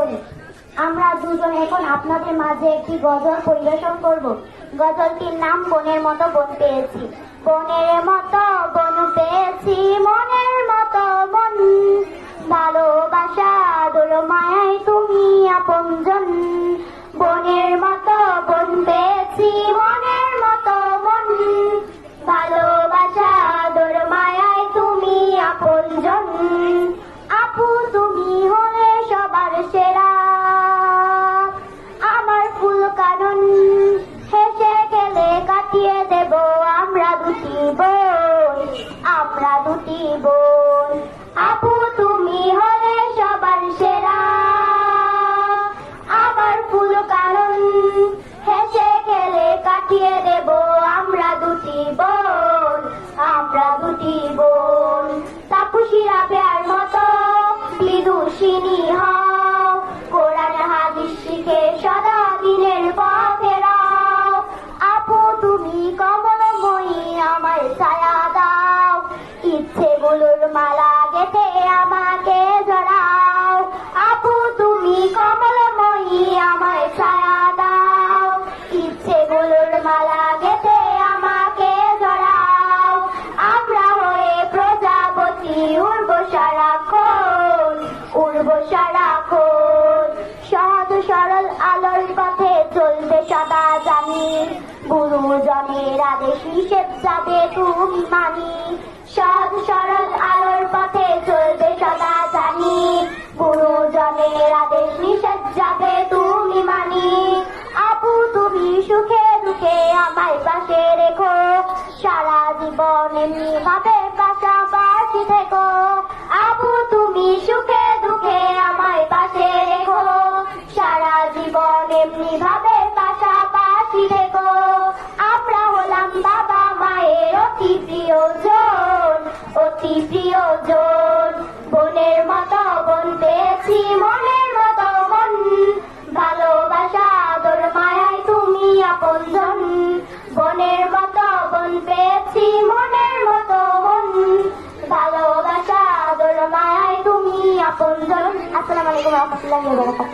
বলি আমরা দুজন এখন আপনাদের মাঝে একটি গজল পরিবেশন করব। গজলটির নাম বনের মতো বন পেয়েছি। বনের মতো বন পেয়েছি, মনের মতো বন। ভালোবাসা দোল মায়ায় তুমি আপনজন। দুটি বোন আমরা দুটি বোন আমাকে জড়াও। আপু, তুমি কমলময়ী, আমায় ছায়া দাও। ইচ্ছেগুলোর মালা গেথে আমাকে জড়াও। আমরা হয়ে প্রজাপতি, উড়ব সারাক্ষণ উড়ব সারাক্ষণ সহজ সরল আলোর পথে চলবে সদা জানি। গুরুজনের আদেশ নিষেধ যাবে, তুমি মানি। সহজ সরল নিষেধ যাবে তুমি মানি। আপু, তুমি সুখে দুঃখে আমায় পাশে রেখো। সারা জীবন এমনি ভাবে পাশাপাশি থেকো। আপু, তুমি সুখে দুঃখে আমায় পাশে রেখো। সারা জীবন এমনি ভাবে পাশাপাশি থেকো। আমরা হলাম বাবা মায়ের অতি প্রিয় জন অতি প্রিয় আপনজন। বনের মতো বন পেয়েছি মনের মতো মন ভালোবাসা আদর তুমি আপনজন। আসসালামু আলাইকুম